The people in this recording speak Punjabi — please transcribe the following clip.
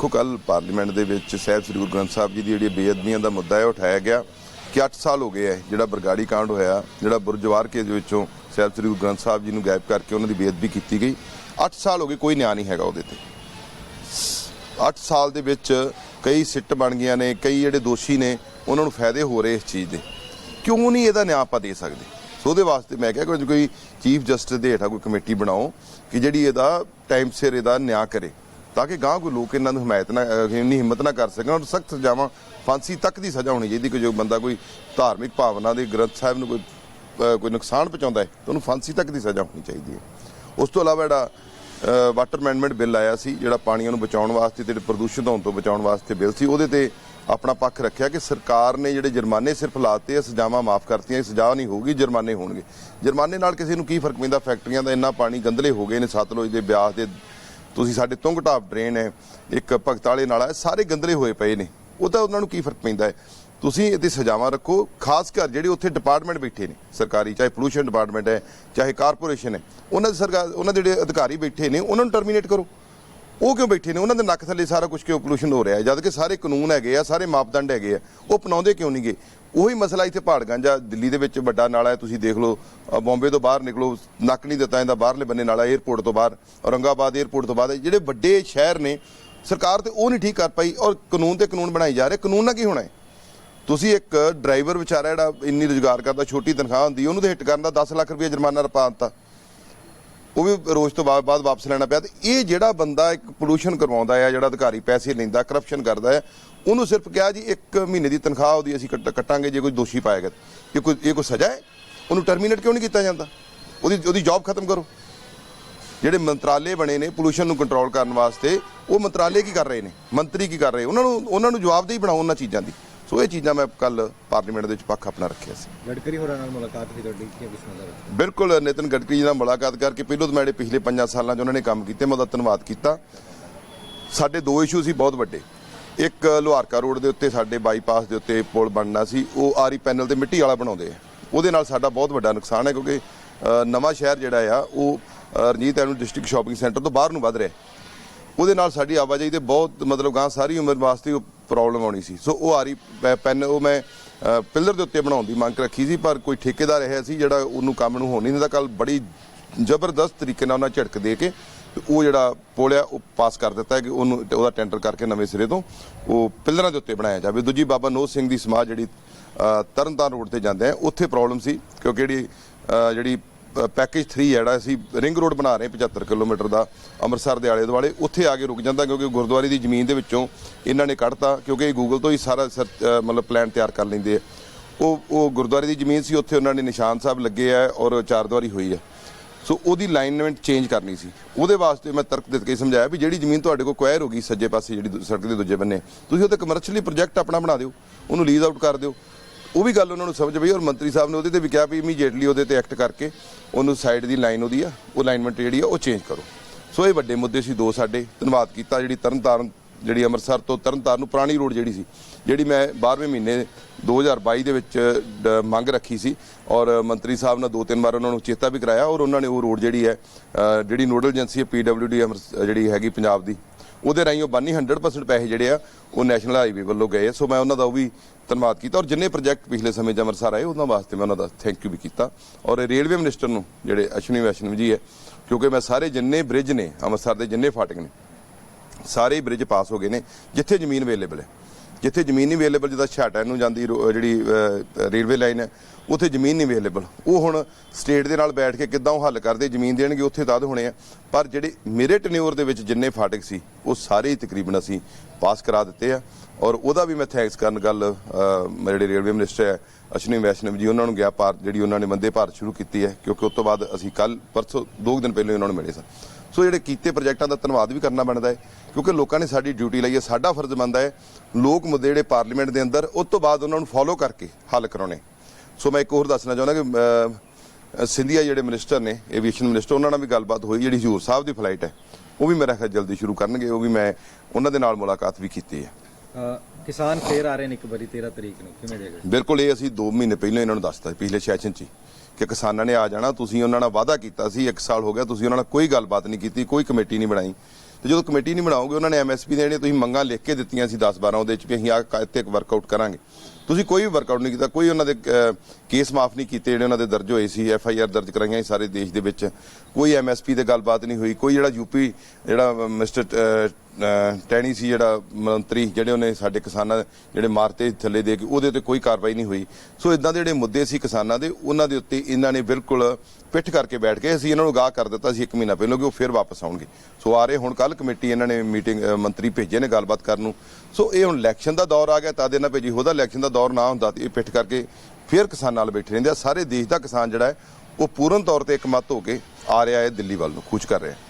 ਦੇਖੋ ਕੱਲ ਪਾਰਲੀਮੈਂਟ ਦੇ ਵਿੱਚ ਸਾਹਿਬ ਸ੍ਰੀ ਗੁਰੂ ਗ੍ਰੰਥ ਸਾਹਿਬ ਜੀ ਦੀ ਜਿਹੜੀ ਬੇਅਦਬੀਆਂ ਦਾ ਮੁੱਦਾ ਹੈ, ਉਹ ਉਠਾਇਆ ਗਿਆ ਕਿ 8 ਸਾਲ ਹੋ ਗਏ ਹੈ, ਜਿਹੜਾ ਬਰਗਾੜੀ ਕਾਂਡ ਹੋਇਆ, ਜਿਹੜਾ ਬੁਰਜਵਾਰ ਕੇ ਦੇ ਵਿੱਚੋਂ ਸਾਹਿਬ ਸ੍ਰੀ ਗੁਰੂ ਗ੍ਰੰਥ ਸਾਹਿਬ ਜੀ ਨੂੰ ਗਾਇਬ ਕਰਕੇ ਉਹਨਾਂ ਦੀ ਬੇਅਦਬੀ ਕੀਤੀ ਗਈ। 8 ਸਾਲ ਹੋ ਗਏ, ਕੋਈ ਨਿਆਂ ਨਹੀਂ ਹੈਗਾ ਉਹਦੇ ਤੇ। 8 ਸਾਲ ਦੇ ਵਿੱਚ ਕਈ ਸਿੱਟ ਬਣ ਗਈਆਂ ਨੇ, ਕਈ ਜਿਹੜੇ ਦੋਸ਼ੀ ਨੇ, ਉਹਨਾਂ ਨੂੰ ਫਾਇਦੇ ਹੋ ਰਹੇ ਇਸ ਚੀਜ਼ ਦੇ। ਕਿਉਂ ਨਹੀਂ ਇਹਦਾ ਨਿਆਂ ਆਪਾਂ ਦੇ ਸਕਦੇ? ਸੋ ਉਹਦੇ ਵਾਸਤੇ ਮੈਂ ਕਿਹਾ ਕਿ ਕੋਈ ਚੀਫ ਜਸਟਿਸ ਦੇ ਹੇਠਾਂ ਕੋਈ ਕਮੇਟੀ ਬਣਾਓ ਕਿ ਜਿਹੜੀ ਇਹਦਾ ਟਾਈਮ ਸਿਰ ਇਹਦਾ ਨਿਆਂ ਕਰੇ। ਤਾਂ ਕਿ ਗਾਂ ਕੋਈ ਲੋਕ ਇਹਨਾਂ ਨੂੰ ਹਮਾਇਤ ਨਾ ਇੰਨੀ ਹਿੰਮਤ ਨਾ ਕਰ ਸਕਣ ਔਰ ਸਖਤ ਸਜ਼ਾਵਾਂ, ਫਾਂਸੀ ਤੱਕ ਦੀ ਸਜ਼ਾ ਹੋਣੀ ਚਾਹੀਦੀ ਕਿ ਜੋ ਬੰਦਾ ਕੋਈ ਧਾਰਮਿਕ ਭਾਵਨਾ ਦੇ ਗ੍ਰੰਥ ਸਾਹਿਬ ਨੂੰ ਕੋਈ ਕੋਈ ਨੁਕਸਾਨ ਪਹੁੰਚਾਉਂਦਾ ਹੈ, ਤਾਂ ਉਹਨੂੰ ਫਾਂਸੀ ਤੱਕ ਦੀ ਸਜ਼ਾ ਹੋਣੀ ਚਾਹੀਦੀ ਹੈ। ਉਸ ਤੋਂ ਇਲਾਵਾ ਜਿਹੜਾ ਵਾਟਰ ਅਮੈਂਡਮੈਂਟ ਬਿੱਲ ਆਇਆ ਸੀ, ਜਿਹੜਾ ਪਾਣੀਆਂ ਨੂੰ ਬਚਾਉਣ ਵਾਸਤੇ ਤੇ ਪ੍ਰਦੂਸ਼ਿਤ ਹੋਣ ਤੋਂ ਬਚਾਉਣ ਵਾਸਤੇ ਬਿੱਲ ਸੀ, ਉਹਦੇ ਤੇ ਆਪਣਾ ਪੱਖ ਰੱਖਿਆ ਕਿ ਸਰਕਾਰ ਨੇ ਜਿਹੜੇ ਜੁਰਮਾਨੇ ਸਿਰਫ ਲਾਤੇ ਆ, ਸਜ਼ਾਵਾਂ ਮਾਫ ਕਰਤੀਆਂ, ਇਹ ਸਜ਼ਾ ਨਹੀਂ ਹੋਊਗੀ, ਜੁਰਮਾਨੇ ਹੋਣਗੇ। ਜੁਰਮਾਨੇ ਨਾਲ ਕਿਸੇ ਨੂੰ ਕੀ ਫ਼ਰਕ ਪੈਂਦਾ? ਫੈਕਟਰੀਆਂ ਦਾ ਇੰਨਾ ਪਾਣੀ ਗੰਦਲੇ ਹੋ ਗਏ ਨੇ, ਸਤਲੁਜ ਦੇ ਬਿਆਸ ਦੇ ਤੁਸੀਂ ਸਾਡੇ ਤੁੰਗ ਢਾਬ ਡਰੇਨ ਹੈ, ਇੱਕ ਭਗਤਾਲੇ ਨਾਲਾ ਹੈ ਸਾਰੇ ਗੰਦਲੇ ਹੋਏ ਪਏ ਨੇ। ਉਹਦਾ ਉਹਨਾਂ ਨੂੰ ਕੀ ਫ਼ਰਕ ਪੈਂਦਾ ਹੈ? ਤੁਸੀਂ ਇਹਦੀ ਸਜ਼ਾਵਾਂ ਰੱਖੋ, ਖਾਸ ਕਰ ਜਿਹੜੇ ਉੱਥੇ ਡਿਪਾਰਟਮੈਂਟ ਬੈਠੇ ਨੇ, ਸਰਕਾਰੀ, ਚਾਹੇ ਪੋਲੂਸ਼ਨ ਡਿਪਾਰਟਮੈਂਟ ਹੈ, ਚਾਹੇ ਕਾਰਪੋਰੇਸ਼ਨ ਹੈ, ਉਹਨਾਂ ਦੇ ਸਰਕਾਰ, ਉਹਨਾਂ ਦੇ ਜਿਹੜੇ ਅਧਿਕਾਰੀ ਬੈਠੇ ਨੇ, ਉਹਨਾਂ ਨੂੰ ਟਰਮੀਨੇਟ ਕਰੋ। ਉਹ ਕਿਉਂ ਬੈਠੇ ਨੇ? ਉਹਨਾਂ ਦੇ ਨੱਕ ਥੱਲੇ ਸਾਰਾ ਕੁਝ ਕਿਉਂ ਪੋਲੂਸ਼ਨ ਹੋ ਰਿਹਾ ਹੈ? ਜਦ ਕਿ ਸਾਰੇ ਕਾਨੂੰਨ ਹੈਗੇ ਆ, ਸਾਰੇ ਮਾਪਦੰਡ ਹੈਗੇ ਆ, ਉਹ ਅਪਣਾਉਂਦੇ ਕਿਉਂ ਨਹੀਂਗੇ ਉਹੀ ਮਸਲਾ ਇੱਥੇ ਪਹਾੜਗੰਜਾ ਦਿੱਲੀ ਦੇ ਵਿੱਚ ਵੱਡਾ ਨਾਲਾ ਹੈ ਤੁਸੀਂ ਦੇਖ ਲਓ ਅ, ਬੰਬੇ ਤੋਂ ਬਾਹਰ ਨਿਕਲੋ ਨੱਕ ਨਹੀਂ ਦਿੱਤਾ ਇਹਦਾ ਬਾਹਰਲੇ ਬੰਨੇ ਨਾਲਾ 에ਅਰਪੋਰਟ ਤੋਂ ਬਾਹਰ ਔਰੰਗਾਬਾਦ 에ਅਰਪੋਰਟ ਤੋਂ ਬਾਅਦ ਜਿਹੜੇ ਵੱਡੇ ਸ਼ਹਿਰ ਨੇ ਸਰਕਾਰ ਤੇ ਉਹ ਨਹੀਂ ਠੀਕ ਕਰ ਪਾਈ ਔਰ ਕਾਨੂੰਨ ਤੇ ਕਾਨੂੰਨ ਬਣਾਈ ਜਾ ਰਹੇ ਕਾਨੂੰਨ ਨਾਲ ਕੀ ਹੋਣਾ ਹੈ? ਤੁਸੀਂ ਇੱਕ ਡਰਾਈਵਰ ਵਿਚਾਰਾ ਜਿਹੜਾ ਇੰਨੀ ਰੁਜ਼ਗਾਰ ਕਰਦਾ ਛੋਟੀ ਤਨਖਾਹ ਹੁੰਦੀ ਉਹਨੂੰ ਤੇ ਹਿੱਟ ਕਰਨ ਦਾ 10 ਲੱਖ ਰੁਪਏ ਜੁਰਮਾਨਾ ਰਪਾ ਦਿੱਤਾ। ਉਹ ਵੀ ਰੋਜ਼ ਤੋਂ ਬਾਅਦ ਬਾਅਦ ਵਾਪਸ ਲੈਣਾ ਪਿਆ ਤੇ ਇਹ ਜਿਹੜਾ ਬੰਦਾ ਇੱਕ ਪੋਲੂਸ਼ਨ ਕਰਵਾਉਂਦਾ ਹੈ, ਜਿਹੜਾ ਅਧਿਕਾਰੀ ਪੈਸੇ ਲੈਂਦਾ ਕਰਪਸ਼ਨ ਕਰਦਾ ਹੈ, ਉਹਨੂੰ ਸਿਰਫ ਕਿਹਾ ਜੀ 1 ਮਹੀਨੇ ਦੀ ਤਨਖਾਹ ਉਹਦੀ ਅਸੀਂ ਕੱਟ- ਕੱਟਾਂਗੇ ਜੇ ਕੋਈ ਦੋਸ਼ੀ ਪਾਇਆ ਤਾਂ। ਇਹ ਕੋਈ ਇਹ ਕੋਈ ਸਜ਼ਾ ਹੈ, ਉਹਨੂੰ ਟਰਮੀਨੇਟ ਕਿਉਂ ਨਹੀਂ ਕੀਤਾ ਜਾਂਦਾ? ਉਹਦੀ ਉਹਦੀ ਜੌਬ ਖਤਮ ਕਰੋ। ਜਿਹੜੇ ਮੰਤਰਾਲੇ ਬਣੇ ਨੇ ਪੋਲੂਸ਼ਨ ਨੂੰ ਕੰਟਰੋਲ ਕਰਨ ਵਾਸਤੇ, ਉਹ ਮੰਤਰਾਲੇ ਕੀ ਕਰ ਰਹੇ ਨੇ? ਮੰਤਰੀ ਕੀ ਕਰ ਰਹੇ? ਉਹਨਾਂ ਨੂੰ ਉਹਨਾਂ ਨੂੰ ਜਵਾਬਦੇਹੀ ਬਣਾਓ ਉਹਨਾਂ ਚੀਜ਼ਾਂ ਦੀ। ਸੋ ਇਹ ਚੀਜ਼ਾਂ ਮੈਂ ਕੱਲ ਪਾਰਲੀਮੈਂਟ ਦੇ ਵਿੱਚ ਪੱਖ ਆਪਣਾ ਰੱਖਿਆ ਸੀ। ਗਡਕਰੀ ਹੋਰਾਂ ਨਾਲ ਮੁਲਾਕਾਤ ਹੋਈ ਤੁਹਾਡੀ ਕੀ ਪੁੱਛਣਾ ਦਾ ਬਿਲਕੁਲ ਨਿਤਨ ਗਡਕਰੀ ਜੀ ਨਾਲ ਮੁਲਾਕਾਤ ਕਰਕੇ ਪਹਿਲੋਂ ਤਾਂ ਮੈਂ ਪਿਛਲੇ 5 ਸਾਲਾਂ 'ਚ ਉਹਨਾਂ ਨੇ ਕੰਮ ਕੀਤੇ ਮੈਂ ਉਹਦਾ ਧੰਨਵਾਦ ਕੀਤਾ। ਸਾਡੇ ਦੋ ਇਸ਼ੂ ਸੀ ਬਹੁਤ ਵੱਡੇ। ਇੱਕ ਲੋਹਾਰਕਾ ਰੋਡ ਦੇ ਉੱਤੇ ਸਾਡੇ ਬਾਈਪਾਸ ਦੇ ਉੱਤੇ ਪੁਲ ਬਣਨਾ ਸੀ ਉਹ ਆਰੀ ਪੈਨਲ ਤੇ ਮਿੱਟੀ ਵਾਲਾ ਬਣਾਉਂਦੇ ਆ। ਉਹਦੇ ਨਾਲ ਸਾਡਾ ਬਹੁਤ ਵੱਡਾ ਨੁਕਸਾਨ ਹੈ ਕਿਉਂਕਿ ਨਵਾਂ ਸ਼ਹਿਰ ਜਿਹੜਾ ਆ ਉਹ Ranjit avenue district shopping centre ਤੋਂ ਬਾਹਰ ਨੂੰ ਵੱਧ ਰਿਹਾ। ਉਹਦੇ ਨਾਲ ਸਾਡੀ ਆਵਾਜਾਈ ਤੇ ਬਹੁਤ ਮਤਲਬ ਗਾਂ ਸਾਰੀ ਉਮਰ ਵਾਸਤੇ ਪ੍ਰੋਬਲਮ ਆਉਣੀ ਸੀ। ਸੋ ਉਹ ਆਰੀ ਪੈ- ਪੈਨ ਉਹ ਮੈਂ ਅ, ਪਿੱਲਰ ਦੇ ਉੱਤੇ ਬਣਾਉਣ ਦੀ ਮੰਗ ਰੱਖੀ ਸੀ ਪਰ ਕੋਈ ਠੇਕੇਦਾਰ ਰਿਹਾ ਸੀ ਜਿਹੜਾ ਉਹਨੂੰ ਕੰਮ ਨੂੰ ਹੋਣ ਨਹੀਂ ਦਿੰਦਾ। ਕੱਲ ਬੜੀ ਜ਼ਬਰਦਸਤ ਤਰੀਕੇ ਨਾਲ ਉਹਨਾਂ ਝਟਕ ਦੇ ਕੇ ਤੇ ਉਹ ਜਿਹੜਾ ਪੁਲ ਆ ਉਹ ਪਾਸ ਕਰ ਦਿੱਤਾ ਹੈ ਕਿ ਉਹਨੂੰ ਉਹਦਾ ਟੈਂਡਰ ਕਰਕੇ ਨਵੇਂ ਸਿਰੇ ਤੋਂ ਉਹ ਪਿਲਰਾਂ ਦੇ ਉੱਤੇ ਬਣਾਇਆ ਜਾਵੇ। ਦੂਜੀ ਬਾਬਾ ਨੋਹ ਸਿੰਘ ਦੀ ਸਮਾਜ ਜਿਹੜੀ ਤਰਨਤਾਰਨ ਰੋਡ ਤੇ ਜਾਂਦੇ ਆ ਉੱਥੇ ਪ੍ਰੋਬਲਮ ਸੀ ਕਿਉਂਕਿ ਜਿਹੜੀ ਜਿਹੜੀ ਪੈਕੇਜ 3 ਜਿਹੜਾ ਅਸੀਂ ਰਿੰਗ ਰੋਡ ਬਣਾ ਰਹੇ ਹਾਂ 75 ਕਿਲੋਮੀਟਰ ਦਾ ਅੰਮ੍ਰਿਤਸਰ ਦੇ ਆਲੇ ਦੁਆਲੇ, ਉੱਥੇ ਆ ਕੇ ਰੁਕ ਜਾਂਦਾ ਕਿਉਂਕਿ ਗੁਰਦੁਆਰੇ ਦੀ ਜ਼ਮੀਨ ਦੇ ਵਿੱਚੋਂ ਇਹਨਾਂ ਨੇ ਕੱਢਤਾ ਕਿਉਂਕਿ ਇਹ ਗੂਗਲ ਤੋਂ ਹੀ ਸਾਰਾ ਸਰਚ- ਮਤਲਬ ਪਲਾਨ ਤਿਆਰ ਕਰ ਲੈਂਦੇ ਆ। ਉਹ ਉਹ ਗੁਰਦੁਆਰੇ ਦੀ ਜ਼ਮੀਨ ਸੀ, ਉੱਥੇ ਉਹਨਾਂ ਨੇ ਨਿਸ਼ਾਨ ਸਾਹਿਬ ਲੱਗੇ ਆ ਔਰ ਚਾਰ ਦੀਵਾਰੀ ਹੋਈ ਆ। ਸੋ ਉਹਦੀ ਲਾਈਨਮੈਂਟ ਚੇਂਜ ਕਰਨੀ ਸੀ। ਉਹਦੇ ਵਾਸਤੇ ਮੈਂ ਤਰਕ ਦਿੱਤ ਕੇ ਸਮਝਾਇਆ ਵੀ ਜਿਹੜੀ ਜ਼ਮੀਨ ਤੁਹਾਡੇ ਕੋਲ ਕੁਐਰ ਹੋ ਗਈ, ਸੱਜੇ ਪਾਸੇ ਜਿਹੜੀ ਦੂ- ਸੜਕ ਦੇ ਦੂਜੇ ਬੰਨੇ, ਤੁਸੀਂ ਉਹਤੇ ਕਮਰਸ਼ੀਅਲੀ ਪ੍ਰੋਜੈਕਟ ਆਪਣਾ ਬਣਾ ਦਿਓ, ਉਹਨੂੰ ਲੀਜ਼ ਆਊਟ ਕਰ ਦਿਓ। ਉਹ ਵੀ ਗੱਲ ਉਹਨਾਂ ਨੂੰ ਸਮਝ ਪਈ ਔਰ ਮੰਤਰੀ ਸਾਹਿਬ ਨੇ ਉਹਦੇ ਤੇ ਵੀ ਕਿਹਾ ਵੀ ਇਮੀਡੀਏਟਲੀ ਉਹਦੇ ਤੇ ਐਕਟ ਕਰਕੇ ਉਹਨੂੰ ਸਾਈਡ ਦੀ ਲਾਈਨ ਉਹਦੀ ਆ, ਉਹ ਅਲਾਈਨਮੈਂਟ ਜਿਹੜੀ ਆ ਉਹ ਚੇਂਜ ਕਰੋ। ਸੋ ਇਹ ਵੱਡੇ ਮੁੱਦੇ ਸੀ, ਦੋ ਸਾਡੇ, ਧੰਨਵਾਦ ਕੀਤਾ ਜਿਹੜੀ ਤਰਨਤਾਰਨ, ਜਿਹੜੀ ਅੰਮ੍ਰਿਤਸਰ ਤੋਂ ਤਰਨਤਾਰਨ ਨੂੰ ਪੁਰਾਣੀ ਰੋਡ ਜਿਹੜੀ ਸੀ, ਜਿਹੜੀ ਮੈਂ 12ਵੇਂ ਮਹੀਨੇ 2022 ਦੇ ਵਿੱਚ ਡ- ਮੰਗ ਰੱਖੀ ਸੀ ਔਰ ਮੰਤਰੀ ਸਾਹਿਬ ਨਾਲ ਦੋ ਤਿੰਨ ਵਾਰ ਉਹਨਾਂ ਨੂੰ ਚੇਤਾ ਵੀ ਕਰਾਇਆ ਔਰ ਉਹਨਾਂ ਨੇ ਉਹ ਰੋਡ ਜਿਹੜੀ ਹੈ ਜਿਹੜੀ ਨੋਡਲ ਏਜੰਸੀ ਹੈ ਪੀਡਬਲਯੂਡੀ ਜਿਹੜੀ ਹੈਗੀ ਪੰਜਾਬ ਦੀ ਉਹਦੇ ਰਾਹੀਂ ਉਹ ਬਾਨੀ 100% ਪੈਸੇ ਜਿਹੜੇ ਆ, ਉਹ ਨੈਸ਼ਨਲ ਹਾਈਵੇ ਵੱਲੋਂ ਗਏ ਆ। ਸੋ ਮੈਂ ਉਹਨਾਂ ਦਾ ਉਹ ਵੀ ਧੰਨਵਾਦ ਕੀਤਾ ਔਰ ਜਿੰਨੇ ਪ੍ਰੋਜੈਕਟ ਪਿਛਲੇ ਸਮੇਂ 'ਚ ਅੰਮ੍ਰਿਤਸਰ ਆਏ, ਉਹਨਾਂ ਵਾਸਤੇ ਮੈਂ ਉਹਨਾਂ ਦਾ ਥੈਂਕ ਯੂ ਵੀ ਕੀਤਾ ਔਰ ਰੇਲਵੇ ਮਿਨਿਸਟਰ ਨੂੰ, ਜਿਹੜੇ ਅਸ਼ਵਨੀ ਵੈਸ਼ਨਵ ਜੀ ਹੈ, ਕਿਉਂਕਿ ਮੈਂ ਸਾਰੇ ਜਿੰਨੇ ਬ੍ਰਿਜ ਨੇ, ਅੰਮ੍ਰਿਤਸਰ ਦੇ ਜਿੰਨੇ ਫਾਟਕ ਨੇ, ਸਾਰੇ ਹੀ ਬ੍ਰਿਜ ਪਾਸ ਹੋ ਗਏ ਨੇ, ਜਿੱਥੇ ਜ਼ਮੀਨ ਅਵੇਲੇਬਲ ਹੈ ਜਿੱਥੇ ਜ਼ਮੀਨ ਨਹੀਂ ਅਵੇਲੇਬਲ ਜਿੱਦਾਂ ਛਾਟਾ ਨੂੰ ਜਾਂਦੀ ਰੋ- ਜਿਹੜੀ ਰੇਲਵੇ ਲਾਈਨ ਹੈ, ਉੱਥੇ ਜ਼ਮੀਨ ਨਹੀਂ ਅਵੇਲੇਬਲ ਉਹ ਹੁਣ ਸਟੇਟ ਦੇ ਨਾਲ ਬੈਠ ਕੇ ਕਿੱਦਾਂ ਉਹ ਹੱਲ ਕਰਦੇ, ਜ਼ਮੀਨ ਦੇਣਗੇ, ਉੱਥੇ ਤਦ ਹੋਣੇ ਆ। ਪਰ ਜਿਹੜੇ ਮੇਰੇ ਟੈਨਿਓਰ ਦੇ ਵਿੱਚ ਜਿੰਨੇ ਫਾਟਕ ਸੀ, ਉਹ ਸਾਰੇ ਹੀ ਤਕਰੀਬਨ ਅਸੀਂ ਪਾਸ ਕਰਾ ਦਿੱਤੇ ਆ। ਔਰ ਉਹਦਾ ਵੀ ਮੈਂ ਥੈਂਕਸ ਕਰਨ ਗੱਲ ਮੇਰੇ ਜਿਹੜੇ ਰੇਲਵੇ ਮਿਨਿਸਟਰ ਹੈ ਅਸ਼ਵਨੀ ਵੈਸ਼ਨਵ ਜੀ, ਉਹਨਾਂ ਨੂੰ ਗਿਆ ਭਾਰਤ, ਜਿਹੜੀ ਉਹਨਾਂ ਨੇ ਵੰਦੇ ਭਾਰਤ ਸ਼ੁਰੂ ਕੀਤੀ ਹੈ, ਕਿਉਂਕਿ ਉਸ ਤੋਂ ਬਾਅਦ ਅਸੀਂ ਕੱਲ ਪਰਸੋਂ, ਦੋ ਕੁ ਦਿਨ ਪਹਿਲੇ ਉਹਨਾਂ ਨੂੰ ਮਿਲੇ ਸਨ ਸੋ ਜਿਹੜੇ ਕੀਤੇ ਪ੍ਰੋਜੈਕਟਾਂ ਦਾ ਧੰਨਵਾਦ ਵੀ ਕਰਨਾ ਬਣਦਾ ਹੈ, ਕਿਉਂਕਿ ਲੋਕਾਂ ਨੇ ਸਾਡੀ ਡਿਊਟੀ ਲਈ ਹੈ, ਸਾਡਾ ਫਰਜ਼ ਬਣਦਾ ਹੈ, ਲੋਕ ਮੁੱਦੇ ਜਿਹੜੇ ਪਾਰਲੀਮੈਂਟ ਦੇ ਅੰਦਰ, ਉਸ ਤੋਂ ਬਾਅਦ ਉਹਨਾਂ ਨੂੰ ਫੋਲੋ ਕਰਕੇ ਹੱਲ ਕਰਾਉਣੇ। ਸੋ ਮੈਂ ਇੱਕ ਹੋਰ ਦੱਸਣਾ ਚਾਹੁੰਦਾ ਕਿ ਸਿੰਧੀਆ ਜਿਹੜੇ ਮਿਨਿਸਟਰ ਨੇ ਏਵੀਏਸ਼ਨ ਮਿਨਿਸਟਰ ਉਹਨਾਂ ਨਾਲ ਵੀ ਗੱਲਬਾਤ ਹੋਈ, ਜਿਹੜੀ ਹਜੂਰ ਸਾਹਿਬ ਦੀ ਫਲਾਈਟ ਹੈ, ਉਹ ਵੀ ਮੇਰਾ ਖਿਆਲ ਜਲਦੀ ਸ਼ੁਰੂ ਕਰਨਗੇ, ਉਹ ਵੀ ਮੈਂ ਉਹਨਾਂ ਦੇ ਨਾਲ ਮੁਲਾਕਾਤ ਵੀ ਕੀਤੀ ਹੈ। ਕਿਸਾਨ ਫੇਰ ਆ ਰਹੇ ਨੇ ਇੱਕ ਵਾਰੀ 13 ਤਰੀਕ ਨੂੰ। ਕਿਵੇਂ ਦੇਖਦੇ ਬਿਲਕੁਲ, ਇਹ ਅਸੀਂ 2 ਮਹੀਨੇ ਪਹਿਲਾਂ ਇਹਨਾਂ ਨੂੰ ਦੱਸਤਾ ਪਿਛਲੇ ਸੈਸ਼ਨ 'ਚ ਹੀ, ਕਿ ਕਿਸਾਨਾਂ ਨੇ ਆ ਜਾਣਾ, ਤੁਸੀਂ ਉਹਨਾਂ ਨਾਲ ਵਾਅਦਾ ਕੀਤਾ ਸੀ 1 ਸਾਲ ਹੋ ਗਿਆ ਤੁਸੀਂ ਉਹਨਾਂ ਨਾਲ ਕੋਈ ਗੱਲਬਾਤ ਨਹੀਂ ਕੀਤੀ, ਕੋਈ ਕਮੇਟੀ ਨਹੀਂ ਬਣਾਈ। ਤੇ ਜਦੋਂ ਕਮੇਟੀ ਨਹੀਂ ਬਣਾਓਗੇ, ਉਹਨਾਂ ਨੇ ਐਮਐਸਪੀ ਦੇ ਜਿਹੜੇ ਤੁਸੀਂ ਮੰਗਾਂ ਲਿਖ ਕੇ ਦਿੱਤੀਆਂ ਸੀ 10 12 ਉਹਦੇ ਵਿੱਚ ਵੀ ਅਸੀਂ ਆ ਇੱਥੇ ਇੱਕ ਵਰਕਆਊਟ ਕਰਾਂਗੇ। ਤੁਸੀਂ ਕੋਈ ਵੀ ਵਰਕਆਊਟ ਨਹੀਂ ਕੀਤਾ, ਕੋਈ ਉਹਨਾਂ ਦੇ ਕੇਸ ਮਾਫ ਨਹੀਂ ਕੀਤੇ, ਜਿਹੜੇ ਉਹਨਾਂ ਦੇ ਦਰਜ ਹੋਏ ਸੀ ਐਫ ਆਈ ਆਰ ਦਰਜ ਕਰਾਈਆਂ ਸੀ ਸਾਰੇ ਦੇਸ਼ ਦੇ ਵਿੱਚ। ਕੋਈ ਐਮਐਸਪੀ ਤੇ ਗੱਲਬਾਤ ਨਹੀਂ ਹੋਈ, ਕੋਈ ਜਿਹੜਾ ਯੂਪੀ ਜਿਹੜਾ ਮਿਸਟਰ ਟੈਣੀ ਸੀ, ਜਿਹੜਾ ਮੰਤਰੀ, ਜਿਹੜੇ ਉਹਨੇ ਸਾਡੇ ਕਿਸਾਨਾਂ ਜਿਹੜੇ ਮਾਰਤੇ ਥੱਲੇ ਦੇ ਕੇ ਉਹਦੇ ਉੱਤੇ ਕੋਈ ਕਾਰਵਾਈ ਨਹੀਂ ਹੋਈ। ਸੋ ਇਦਾਂ ਦੇ ਜਿਹੜੇ ਮੁੱਦੇ ਸੀ ਕਿਸਾਨਾਂ ਦੇ, ਉਹਨਾਂ ਦੇ ਉੱਤੇ ਇਹਨਾਂ ਨੇ ਬਿਲਕੁਲ ਪਿੱਠ ਕਰਕੇ ਬੈਠ ਕੇ ਅਸੀਂ ਇਹਨਾਂ ਨੂੰ ਗਾਹ ਕਰ ਦਿੱਤਾ ਸੀ ਇੱਕ ਮਹੀਨਾ ਪਹਿਲਾਂ ਕਿ ਉਹ ਫਿਰ ਵਾਪਸ ਆਉਣਗੇ। ਸੋ ਆ ਰਹੇ ਹੁਣ ਕੱਲ ਕਮੇਟੀ ਇਹਨਾਂ ਨੇ ਮੀਟਿੰਗ ਮੰਤਰੀ ਭੇਜੇ ਨੇ ਗੱਲਬਾਤ ਕਰਨ ਨੂੰ। ਸੋ ਇਹ ਹੁਣ ਇਲੈਕਸ਼ਨ ਦਾ ਦੌਰ ਆ ਗਿਆ ਤਾਂ ਦੇ ਨਾਲ ਭੇਜੀ, ਉਹਦਾ ਇਲੈਕਸ਼ਨ ਦਾ ਦੌਰ ਨਾ ਹੁੰਦਾ ਤੇ ਇਹ ਪਿੱਠ ਕਰਕੇ ਫਿਰ ਕਿਸਾਨਾਂ ਨਾਲ ਬੈਠੇ ਰਹਿੰਦੇ ਆ। ਸਾਰੇ ਦੇਸ਼ ਦਾ ਕਿਸਾਨ ਜਿਹੜਾ ਹੈ, ਉਹ ਪੂਰਨ ਤੌਰ ਤੇ ਇਕਮਤ ਹੋ ਕੇ ਆ ਰਿਹਾ ਹੈ, ਦਿੱਲੀ ਵੱਲ ਨੂੰ ਕੂਚ ਕਰ ਰਿਹਾ ਹੈ।